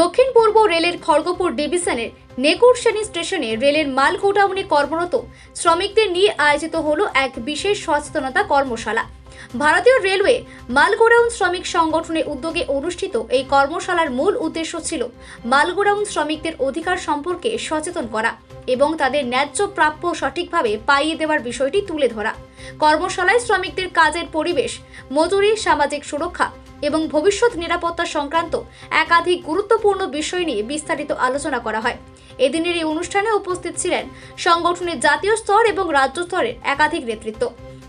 দক্ষিণ পূর্ব রেলের খড়গপুর ডিভিশনের নেকুরশ্রেণী স্টেশনে রেলের মাল গোডাউনে কর্মরত শ্রমিকদের নিয়ে আয়োজিত হলো এক বিশেষ সচেতনতা কর্মশালা। ভারতীয় রেলওয়ে মাল গোডাউন শ্রমিক সংগঠনের উদ্যোগে অনুষ্ঠিত এই কর্মশালার মূল উদ্দেশ্য ছিল মাল গোডাউন শ্রমিকদের অধিকার সম্পর্কে সচেতন করা এবং তাদের ন্যায্য প্রাপ্য সঠিকভাবে পাইয়ে দেওয়ার বিষয়টি তুলে ধরা। কর্মশালায় শ্রমিকদের কাজের পরিবেশ, মজুরি, সামাজিক সুরক্ষা এবং ভবিষ্যৎ নিরাপত্তা সংক্রান্ত একাধিক গুরুত্বপূর্ণ বিষয় নিয়ে বিস্তারিত আলোচনা করা হয়। এদিনের এই অনুষ্ঠানে উপস্থিত ছিলেন সংগঠনের জাতীয় স্তর এবং রাজ্য স্তরের একাধিক নেতৃত্ব।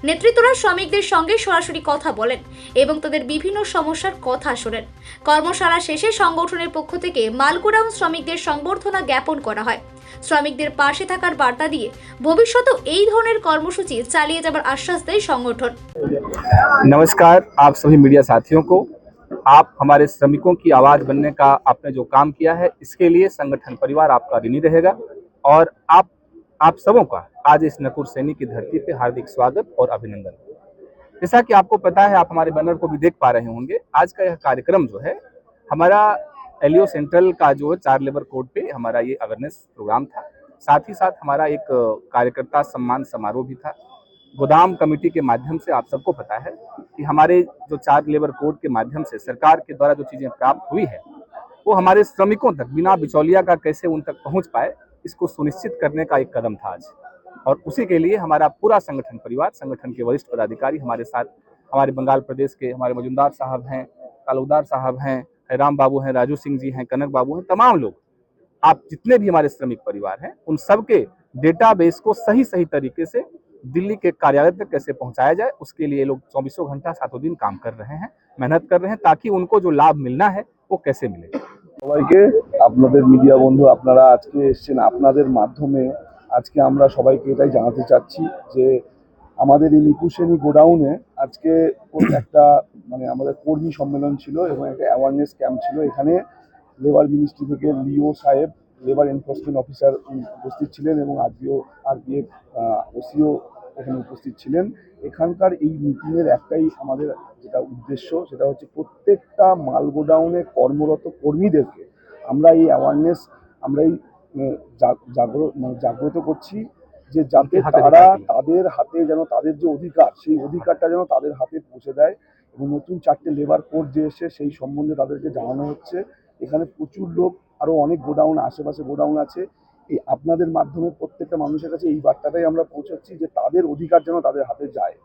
নেতৃত্বরা শ্রমিকদের সঙ্গে সরাসরি কথা বলেন এবং তাদের বিভিন্ন সমস্যার কথা শোনেন কর্মশালা শেষে সংগঠনের পক্ষ থেকে মালগোডাউন শ্রমিকদের সংবর্ধনা জ্ঞাপন করা হয় শ্রমিকদের পাশে থাকার বার্তা দিয়ে ভবিষ্যতেও এই ধরনের কর্মসূচি চালিয়ে যাবার আশ্বাস দেয় সংগঠন नमस्कार आप सभी मीडिया साथियों को आप हमारे श्रमिकों की आवाज़ बनने का आपने जो काम किया है इसके लिए संगठन परिवार आपका ऋणी रहेगा और आप आप सबों का आज इस नकुर सैनी की धरती पे हार्दिक स्वागत और अभिनंदन। जैसा कि आपको पता है, आप हमारे बैनर को भी देख पा रहे होंगे, आज का यह कार्यक्रम जो है, हमारा एलियो सेंट्रल का जो चार लेबर कोड पे हमारा ये अवेयरनेस प्रोग्राम था। साथ ही साथ हमारा एक कार्यकर्ता सम्मान समारोह भी था। गोदाम कमेटी के माध्यम से आप सबको पता है कि हमारे जो चार लेबर कोड के माध्यम से सरकार के द्वारा जो चीज़ें प्राप्त हुई है, वो हमारे श्रमिकों तक, बिना बिचौलिया का कैसे उन तक पहुँच पाए, इसको सुनिश्चित करने का एक कदम था आज। और उसी के लिए हमारा पूरा संगठन परिवार संगठन के वरिष्ठ पदाधिकारी हमारे साथ हमारे बंगाल प्रदेश के हमारे मजुमदार साहब हैं तालुकदार साहब हैं राम बाबू हैं राजू सिंह जी हैं कनक बाबू हैं तमाम लोग आप जितने भी हमारे श्रमिक परिवार हैं उन सबके डेटाबेस को सही सही तरीके से दिल्ली के कार्यालय तक कैसे पहुंचाया जाए उसके लिए लोग चौबीसों घंटा सातों दिन काम कर रहे हैं मेहनत कर रहे हैं ताकि उनको जो लाभ मिलना है वो कैसे मिले সবাইকে আপনাদের মিডিয়া বন্ধু আপনারা আজকে এসেছেন আপনাদের মাধ্যমে আজকে আমরা সবাইকে এটাই জানাতে চাচ্ছি যে আমাদের এই নিকুশেনি গোডাউনে আজকে একটা মানে আমাদের কর্মী সম্মেলন ছিল এবং একটা অ্যাওয়ারনেস ক্যাম্প ছিল। এখানে লেবার মিনিস্ট্রি থেকে লিও সাহেব লেবার এনফোর্সমেন্ট অফিসার উপস্থিত ছিলেন এবং আরবিও আরবিএফ ওসিও এখানে উপস্থিত ছিলেন। এখানকার এই মিটিংয়ের একটাই আমাদের যেটা উদ্দেশ্য, সেটা হচ্ছে প্রত্যেকটা মাল গোডাউনে কর্মরত কর্মীদেরকে আমরা এই অ্যাওয়ারনেস আমরা এই উম, জাগ- জাগ্র- মানে জাগ্রত করছি যে যাতে তারা তাদের হাতে যেন তাদের যে অধিকার সেই অধিকারটা যেন তাদের হাতে পৌঁছে দেয় এবং নতুন চারটে লেবার কোড যে এসে সেই সম্বন্ধে তাদেরকে জানানো হচ্ছে। এখানে প্রচুর লোক আরও অনেক গোডাউন আশেপাশে গোডাউন আছে। এই আপনাদের মাধ্যমে প্রত্যেকটা মানুষের কাছে এই বার্তাটাই আমরা পৌঁছাচ্ছি যে তাদের অধিকার যেন তাদের হাতে যায়।